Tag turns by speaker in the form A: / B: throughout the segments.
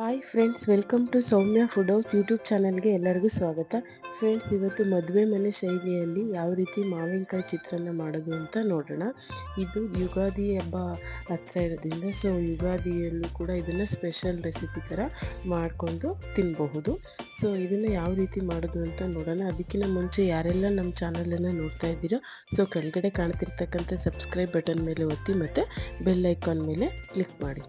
A: Hi friends welcome to Soumya food house YouTube ಚಾನಲ್ಗೆ ಎಲ್ಲರಿಗೂ ಸ್ವಾಗತ. ಫ್ರೆಂಡ್ಸ್ ಇವತ್ತು ಮದುವೆ ಮನೆ ಶೈಲಿಯಲ್ಲಿ ಯಾವ ರೀತಿ ಮಾವಿನಕಾಯಿ ಚಿತ್ರಾನ್ನ ಮಾಡೋದು ಅಂತ ನೋಡೋಣ. ಇದು ಯುಗಾದಿ ಹಬ್ಬ ಹತ್ರ ಇರೋದ್ರಿಂದ ಸೊ ಯುಗಾದಿಯಲ್ಲೂ ಕೂಡ ಇದನ್ನು ಸ್ಪೆಷಲ್ ರೆಸಿಪಿ ಥರ ಮಾಡಿಕೊಂಡು ತಿನ್ನಬಹುದು ಸೊ ಇದನ್ನು ಯಾವ ರೀತಿ ಮಾಡೋದು ಅಂತ ನೋಡೋಣ. ಅದಕ್ಕಿಂತ ಮುಂಚೆ ಯಾರೆಲ್ಲ ನಮ್ಮ ಚಾನಲನ್ನು ನೋಡ್ತಾ ಇದ್ದೀರೋ ಸೊ ಕೆಳಗಡೆ ಕಾಣ್ತಿರ್ತಕ್ಕಂಥ ಸಬ್ಸ್ಕ್ರೈಬ್ ಬಟನ್ ಮೇಲೆ ಒತ್ತಿ ಮತ್ತು ಬೆಲ್ ಐಕಾನ್ ಮೇಲೆ ಕ್ಲಿಕ್ ಮಾಡಿ.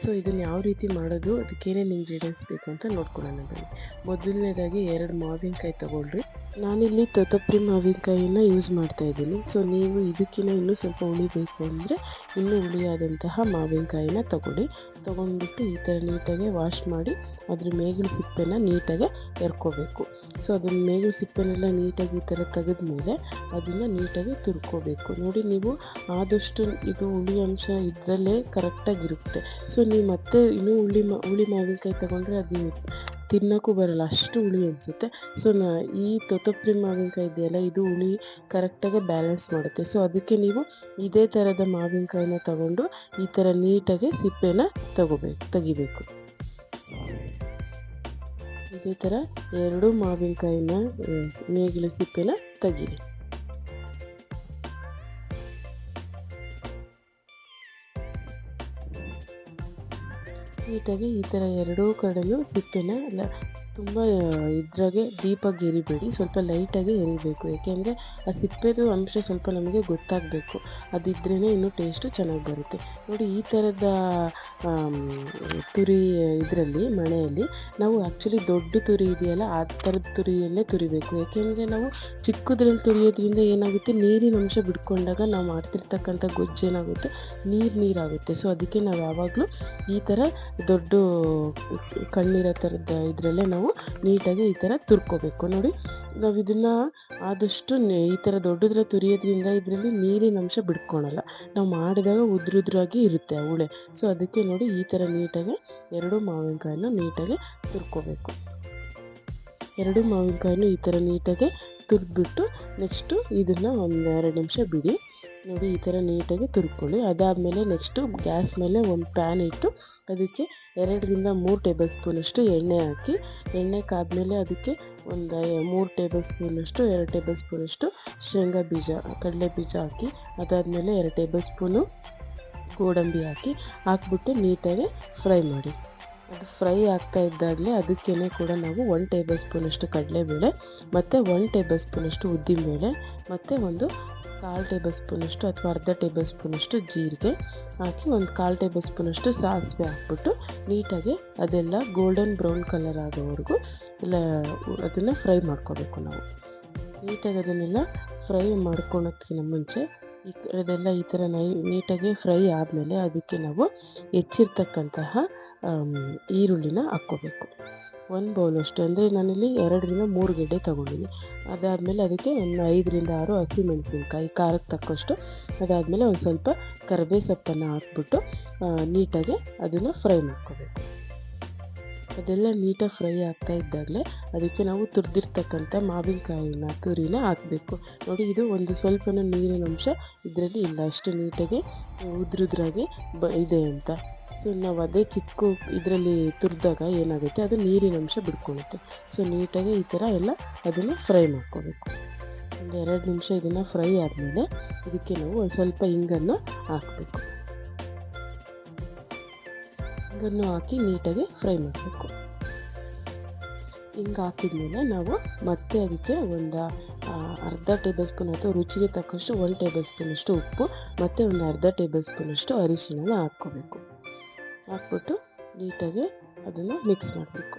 A: ಸೊ ಇದನ್ನು ಯಾವ ರೀತಿ ಮಾಡೋದು, ಅದಕ್ಕೆ ಏನೇನು ಇಂಗ್ರೀಡಿಯೆಂಟ್ಸ್ ಬೇಕು ಅಂತ ನೋಡ್ಕೊಳ್ಳೋಣ ಬನ್ನಿ. ಮೊದಲನೇದಾಗಿ ಎರಡು ಮಾವಿನಕಾಯಿ ತೊಗೊಳ್ರಿ. ನಾನಿಲ್ಲಿ ತೊತಪ್ರಿ ಮಾವಿನಕಾಯಿನ ಯೂಸ್ ಮಾಡ್ತಾ ಇದ್ದೀನಿ. ಸೊ ನೀವು ಇದಕ್ಕಿಂತ ಇನ್ನೂ ಸ್ವಲ್ಪ ಉಳಿಬೇಕು ಅಂದರೆ ಇನ್ನೂ ಹುಳಿಯಾದಂತಹ ಮಾವಿನಕಾಯಿನ ತಗೊಳ್ಳಿ. ತೊಗೊಂಡ್ಬಿಟ್ಟು ಈ ಥರ ನೀಟಾಗಿ ವಾಶ್ ಮಾಡಿ, ಅದ್ರ ಮೇಗಿನ ಸಿಪ್ಪೆನ ನೀಟಾಗಿ ಎರ್ಕೋಬೇಕು. ಸೊ ಅದನ್ನ ಮೇಲು ಸಿಪ್ಪೆನೆಲ್ಲ ನೀಟಾಗಿ ಈ ಥರ ತೆಗೆದ್ಮೇಲೆ ಅದನ್ನು ನೀಟಾಗಿ ತುರ್ಕೋಬೇಕು. ನೋಡಿ ನೀವು ಆದಷ್ಟು ಇದು ಹುಳಿ ಅಂಶ ಇದರಲ್ಲೇ ಕರೆಕ್ಟಾಗಿರುತ್ತೆ. ಸೊ ನೀವು ಮತ್ತೆ ಇನ್ನೂ ಹುಳಿ ಮಾ, ಹುಳಿ ಮಾವಿನಕಾಯಿ ತೊಗೊಂಡ್ರೆ ಅದು ತಿನ್ನೋಕ್ಕೂ ಬರಲ್ಲ, ಅಷ್ಟು ಹುಳಿ ಅನಿಸುತ್ತೆ. ಸೊ ನಾ, ಈ ತೊತಪ್ರಿ ಮಾವಿನಕಾಯಿ ಇದೆಯಲ್ಲ, ಇದು ಹುಳಿ ಕರೆಕ್ಟಾಗಿ ಬ್ಯಾಲೆನ್ಸ್ ಮಾಡುತ್ತೆ. ಸೊ ಅದಕ್ಕೆ ನೀವು ಇದೇ ಥರದ ಮಾವಿನಕಾಯಿನ ತಗೊಂಡು ಈ ಥರ ನೀಟಾಗಿ ಸಿಪ್ಪೆನ ತಗೋಬೇಕು, ತೆಗಿಬೇಕು. ಇದೇ ಥರ ಎರಡು ಮಾವಿನಕಾಯಿನ ನೇಗಿಲ ಸಿಪ್ಪೆನ ತೆಗೀರಿ. ನೀಟಾಗಿ ಈ ಥರ ಎರಡೂ ಕಡೆಯೂ ಸಿಪ್ಪೆನ ತುಂಬ ಇದ್ರಾಗೆ ಡೀಪಾಗಿ ಎರಿಬೇಡಿ, ಸ್ವಲ್ಪ ಲೈಟಾಗಿ ಎರಿಬೇಕು. ಯಾಕೆಂದರೆ ಆ ಸಿಪ್ಪೆದು ಅಂಶ ಸ್ವಲ್ಪ ನಮಗೆ ಗೊತ್ತಾಗಬೇಕು. ಅದಿದ್ರೇ ಇನ್ನೂ ಟೇಸ್ಟು ಚೆನ್ನಾಗಿ ಬರುತ್ತೆ. ನೋಡಿ, ಈ ಥರದ ತುರಿ ಇದರಲ್ಲಿ, ಮಣೆಯಲ್ಲಿ ನಾವು ಆ್ಯಕ್ಚುಲಿ ದೊಡ್ಡ ತುರಿ ಇದೆಯಲ್ಲ, ಆ ಥರದ ತುರಿಯಲ್ಲೇ ತುರಿಬೇಕು. ಯಾಕೆಂದರೆ ನಾವು ಚಿಕ್ಕದ್ರಲ್ಲಿ ತುರಿಯೋದ್ರಿಂದ ಏನಾಗುತ್ತೆ, ನೀರಿನ ಅಂಶ ಬಿಡ್ಕೊಂಡಾಗ ನಾವು ಮಾಡ್ತಿರ್ತಕ್ಕಂಥ ಗೊಜ್ಜು ಏನಾಗುತ್ತೆ, ನೀರು ನೀರಾಗುತ್ತೆ. ಸೊ, ಅದಕ್ಕೆ ನಾವು ಯಾವಾಗಲೂ ಈ ಥರ ದೊಡ್ಡ ಕಣ್ಣೀರ ಥರದ ಇದರಲ್ಲೇ ನಾವು ನೀಟಾಗಿ ಈ ಥರ ತುರ್ಕೋಬೇಕು. ನೋಡಿ ನಾವು ಇದನ್ನು ಆದಷ್ಟು ಈ ಥರ ದೊಡ್ಡದ್ರ ತುರಿಯೋದ್ರಿಂದ ಇದರಲ್ಲಿ ನೀರಿನ ಅಂಶ ಬಿಡ್ಕೊಳಲ್ಲ. ನಾವು ಮಾಡಿದಾಗ ಉದ್ರುದ್ರಾಗಿ ಇರುತ್ತೆ ಹುಳೆ. ಸೊ, ಅದಕ್ಕೆ ನೋಡಿ ಈ ಥರ ನೀಟಾಗಿ ಎರಡು ಮಾವಿನಕಾಯನ್ನು ನೀಟಾಗಿ ತುರ್ಕೋಬೇಕು. ಎರಡು ಮಾವಿನಕಾಯನ್ನು ಈ ಥರ ನೀಟಾಗಿ ತುರಿದ್ಬಿಟ್ಟು ನೆಕ್ಸ್ಟು ಇದನ್ನು ಒಂದು ಎರಡು ನಿಮಿಷ ಬಿಡಿ. ನೋಡಿ ಈ ಥರ ನೀಟಾಗಿ ತುರ್ಕೊಳ್ಳಿ. ಅದಾದಮೇಲೆ ನೆಕ್ಸ್ಟು ಗ್ಯಾಸ್ ಮೇಲೆ ಒಂದು ಪ್ಯಾನ್ ಇಟ್ಟು ಅದಕ್ಕೆ ಎರಡರಿಂದ ಮೂರು ಟೇಬಲ್ ಸ್ಪೂನಷ್ಟು ಎಣ್ಣೆ ಹಾಕಿ, ಎಣ್ಣೆ ಕಾದಮೇಲೆ ಅದಕ್ಕೆ ಒಂದು ಮೂರು ಟೇಬಲ್ ಸ್ಪೂನಷ್ಟು, ಎರಡು ಟೇಬಲ್ ಸ್ಪೂನಷ್ಟು ಶೇಂಗಾ ಬೀಜ, ಕಡಲೆ ಬೀಜ ಹಾಕಿ, ಅದಾದಮೇಲೆ ಎರಡು ಟೇಬಲ್ ಸ್ಪೂನು ಗೋಡಂಬಿ ಹಾಕಿ, ಹಾಕ್ಬಿಟ್ಟು ನೀಟಾಗಿ ಫ್ರೈ ಮಾಡಿ. ಅದು ಫ್ರೈ ಆಗ್ತಾ ಇದ್ದಾಗಲೇ ಅದಕ್ಕೇ ಕೂಡ ನಾವು ಒನ್ ಟೇಬಲ್ ಸ್ಪೂನಷ್ಟು ಕಡಲೆಬೇಳೆ, ಮತ್ತು ಒನ್ ಟೇಬಲ್ ಸ್ಪೂನಷ್ಟು ಉದ್ದಿನಬೇಳೆ, ಮತ್ತು ಒಂದು ಕಾಲು ಟೇಬಲ್ ಸ್ಪೂನಷ್ಟು ಅಥವಾ ಅರ್ಧ ಟೇಬಲ್ ಸ್ಪೂನಷ್ಟು ಜೀರಿಗೆ ಹಾಕಿ ಒಂದು ಕಾಲು ಟೇಬಲ್ ಸ್ಪೂನಷ್ಟು ಸಾಸಿವೆ ಹಾಕ್ಬಿಟ್ಟು ನೀಟಾಗಿ ಅದೆಲ್ಲ ಗೋಲ್ಡನ್ ಬ್ರೌನ್ ಕಲರ್ ಆಗೋವರೆಗೂ ಎಲ್ಲ ಅದನ್ನು ಫ್ರೈ ಮಾಡ್ಕೋಬೇಕು ನಾವು. ನೀಟಾಗಿ ಅದನ್ನೆಲ್ಲ ಫ್ರೈ ಮಾಡ್ಕೊಳೋದಕ್ಕಿಂತ ಮುಂಚೆ ಈ ಅದೆಲ್ಲ ಈ ಥರ ನೈ ನೀಟಾಗಿ ಫ್ರೈ ಆದಮೇಲೆ ಅದಕ್ಕೆ ನಾವು ಹೆಚ್ಚಿರ್ತಕ್ಕಂತಹ ಈರುಳ್ಳಿನ ಹಾಕ್ಕೋಬೇಕು. ಒಂದು ಬೌಲಷ್ಟು ಅಂದರೆ ನಾನಿಲ್ಲಿ ಎರಡರಿಂದ ಮೂರು ಗೆಡ್ಡೆ ತೊಗೊಂಡಿನಿ. ಅದಾದಮೇಲೆ ಅದಕ್ಕೆ ಒಂದು ಐದರಿಂದ ಆರು ಹಸಿಮೆಣಸಿನ್ಕಾಯಿ ಖಾರಕ್ಕೆ ತಕ್ಕಷ್ಟು. ಅದಾದಮೇಲೆ ಒಂದು ಸ್ವಲ್ಪ ಕರಿಬೇ ಸೊಪ್ಪನ್ನು ಹಾಕ್ಬಿಟ್ಟು ನೀಟಾಗಿ ಅದನ್ನು ಫ್ರೈ ಮಾಡ್ಕೋಬೇಕು. ಅದೆಲ್ಲ ನೀಟಾಗಿ ಫ್ರೈ ಆಗ್ತಾ ಇದ್ದಾಗಲೇ ಅದಕ್ಕೆ ನಾವು ತುರಿದಿರ್ತಕ್ಕಂಥ ಮಾವಿನಕಾಯಿನ, ತುರಿನ ಹಾಕಬೇಕು. ನೋಡಿ, ಇದು ಒಂದು ಸ್ವಲ್ಪ ನೀರಿನ ಅಂಶ ಇದರಲ್ಲಿ ಇಲ್ಲ. ಅಷ್ಟು ನೀಟಾಗಿ ಉದ್ರುದ್ರಾಗಿ ಬ, ಇದೆ ಅಂತ. ಸೊ ನಾವು ಅದೇ ಚಿಕ್ಕ ಇದರಲ್ಲಿ ತುರಿದಾಗ ಏನಾಗುತ್ತೆ, ಅದು ನೀರಿನ ಅಂಶ ಬಿಡ್ಕೊಳ್ಳುತ್ತೆ ಸೊ ನೀಟಾಗಿ ಈ ಥರ ಎಲ್ಲ ಅದನ್ನು ಫ್ರೈ ಮಾಡ್ಕೋಬೇಕು. ಒಂದು ಎರಡು ನಿಮಿಷ ಇದನ್ನು ಫ್ರೈ ಆದಮೇಲೆ ಇದಕ್ಕೆ ನಾವು ಒಂದು ಸ್ವಲ್ಪ ಹಿಂಗನ್ನು ಹಾಕಬೇಕು. ಹಿಂಗನ್ನು ಹಾಕಿ ನೀಟಾಗಿ ಫ್ರೈ ಮಾಡಬೇಕು. ಹಿಂಗೆ ಹಾಕಿದ್ಮೇಲೆ ನಾವು ಮತ್ತೆ ಅದಕ್ಕೆ ಒಂದು ಅರ್ಧ ಟೇಬಲ್ ಸ್ಪೂನ್ ಅಥವಾ ರುಚಿಗೆ ತಕ್ಕಷ್ಟು ಒಂದು ಟೇಬಲ್ ಸ್ಪೂನಷ್ಟು ಉಪ್ಪು, ಮತ್ತು ಒಂದು ಅರ್ಧ ಟೇಬಲ್ ಸ್ಪೂನಷ್ಟು ಅರಿಶಿನ ಹಾಕ್ಕೋಬೇಕು. ಹಾಕ್ಬಿಟ್ಟು ನೀಟಾಗಿ ಅದನ್ನು ಮಿಕ್ಸ್ ಮಾಡಬೇಕು.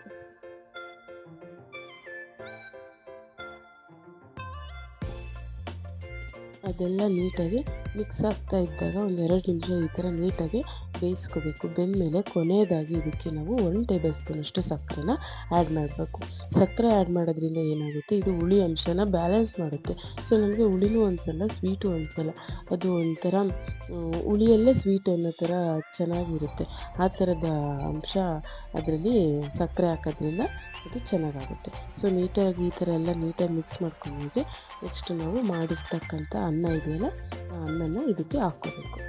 A: ಅದೆಲ್ಲ ನೀಟಾಗಿ ಮಿಕ್ಸ್ ಆಗ್ತಾ ಇದ್ದಾಗ ಒಂದು ಎರಡು ನಿಮಿಷ ಈ ಥರ ನೀಟಾಗಿ ಬೇಯಿಸ್ಕೋಬೇಕು. ಬೆಂದಮೇಲೆ ಕೊನೆಯದಾಗಿ ಇದಕ್ಕೆ ನಾವು ಒನ್ ಟೇಬಲ್ ಸ್ಪೂನಷ್ಟು ಸಕ್ಕರೆನ ಆ್ಯಡ್ ಮಾಡಬೇಕು. ಸಕ್ಕರೆ ಆ್ಯಡ್ ಮಾಡೋದ್ರಿಂದ ಏನಾಗುತ್ತೆ? ಇದು ಹುಳಿ ಅಂಶನ ಬ್ಯಾಲೆನ್ಸ್ ಮಾಡುತ್ತೆ. ಸೊ ನಮಗೆ ಹುಳಿನೂ ಅನಿಸಲ್ಲ ಸ್ವೀಟು ಅನಿಸಲ್ಲ ಅದು ಒಂಥರ ಹುಳಿಯಲ್ಲೇ ಸ್ವೀಟ್ ಅನ್ನೋ ಥರ ಚೆನ್ನಾಗಿರುತ್ತೆ. ಆ ಥರದ ಅಂಶ ಅದರಲ್ಲಿ ಸಕ್ಕರೆ ಹಾಕೋದ್ರಿಂದ ಅದು ಚೆನ್ನಾಗಾಗುತ್ತೆ. ಸೊ ನೀಟಾಗಿ ಈ ಥರ ಎಲ್ಲ ನೀಟಾಗಿ ಮಿಕ್ಸ್ ಮಾಡ್ಕೊಂಡ್ಮೇಲೆ ನೆಕ್ಸ್ಟ್ ನಾವು ಮಾಡಿರ್ತಕ್ಕಂಥ ಅನ್ನ ಇದೆಯಲ್ಲ ಅನ್ನನ ಇದಕ್ಕೆ ಹಾಕ್ಕೋಬೇಕು.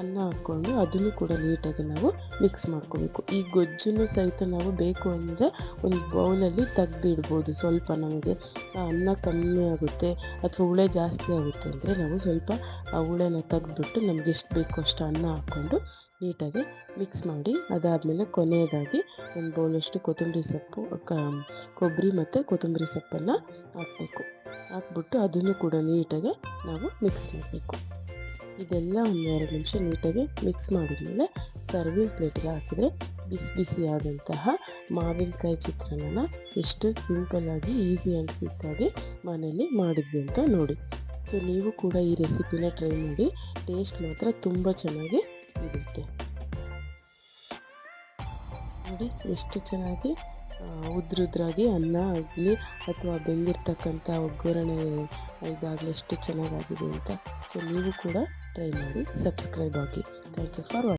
A: ಅನ್ನ ಹಾಕ್ಕೊಂಡು ಅದನ್ನು ಕೂಡ ನೀಟಾಗಿ ನಾವು ಮಿಕ್ಸ್ ಮಾಡ್ಕೋಬೇಕು. ಈ ಗೊಜ್ಜನ್ನು ಸಹಿತ ನಾವು ಬೇಕು ಅಂದರೆ ಒಂದು ಬೌಲಲ್ಲಿ ತೆಗ್ದಿಡ್ಬೋದು ಸ್ವಲ್ಪ ನಮಗೆ ಅನ್ನ ಕಮ್ಮಿ ಆಗುತ್ತೆ ಅಥವಾ ಹುಳೆ ಜಾಸ್ತಿ ಆಗುತ್ತೆ ಅಂದರೆ ನಾವು ಸ್ವಲ್ಪ, ಆ, ಹುಳೆನ ತೆಗ್ದುಬಿಟ್ಟು ನಮ್ಗೆ ಎಷ್ಟು ಬೇಕು ಅಷ್ಟು ಅನ್ನ ಹಾಕ್ಕೊಂಡು ನೀಟಾಗಿ ಮಿಕ್ಸ್ ಮಾಡಿ, ಅದಾದಮೇಲೆ ಕೊನೆಯದಾಗಿ ಒಂದು ಬೌಲಷ್ಟು ಕೊತ್ತಂಬರಿ ಸೊಪ್ಪು ಕೊಬ್ಬರಿ ಮತ್ತು ಕೊತ್ತಂಬರಿ ಸೊಪ್ಪನ್ನು ಹಾಕಬೇಕು. ಹಾಕ್ಬಿಟ್ಟು ಅದನ್ನು ಕೂಡ ನೀಟಾಗಿ ನಾವು ಮಿಕ್ಸ್ ಮಾಡಬೇಕು. ಇದೆಲ್ಲ ಒಂದು ಎರಡು ನಿಮಿಷ ನೀಟಾಗಿ ಮಿಕ್ಸ್ ಮಾಡಿದ್ಮೇಲೆ ಸರ್ವಿಂಗ್ ಪ್ಲೇಟ್ಗೆ ಹಾಕಿದರೆ ಬಿಸಿ ಬಿಸಿಯಾದಂತಹ ಮಾವಿನಕಾಯಿ ಚಿತ್ರಾನ್ನ ಎಷ್ಟು ಸಿಂಪಲ್ಲಾಗಿ ಈಸಿ ಆ್ಯಂಡ್ ಕ್ವಿಕ್ಕಾಗಿ ಮನೆಯಲ್ಲಿ ಮಾಡಿದ್ವಿ ಅಂತ ನೋಡಿ. ಸೊ ನೀವು ಕೂಡ ಈ ರೆಸಿಪಿನ ಟ್ರೈ ಮಾಡಿ ಟೇಸ್ಟ್ ಮಾತ್ರ ತುಂಬ ಚೆನ್ನಾಗಿ ಇರುತ್ತೆ. ನೋಡಿ ಎಷ್ಟು ಚೆನ್ನಾಗಿ ಉದ್ರುದ್ರಾಗಿ ಅನ್ನ ಆಗಲಿ ಅಥವಾ ಬೆಂದಿರ್ತಕ್ಕಂಥ ಒಗ್ಗರಣೆ ಇದಾಗಲಿ ಎಷ್ಟು ಚೆನ್ನಾಗಾಗಿದೆ ಅಂತ. ಸೊ ನೀವು ಕೂಡ ಟ್ರೈ ಮಾಡಿ ಸಬ್ಸ್ಕ್ರೈಬ್ ಆಗಿ. Thank you for watching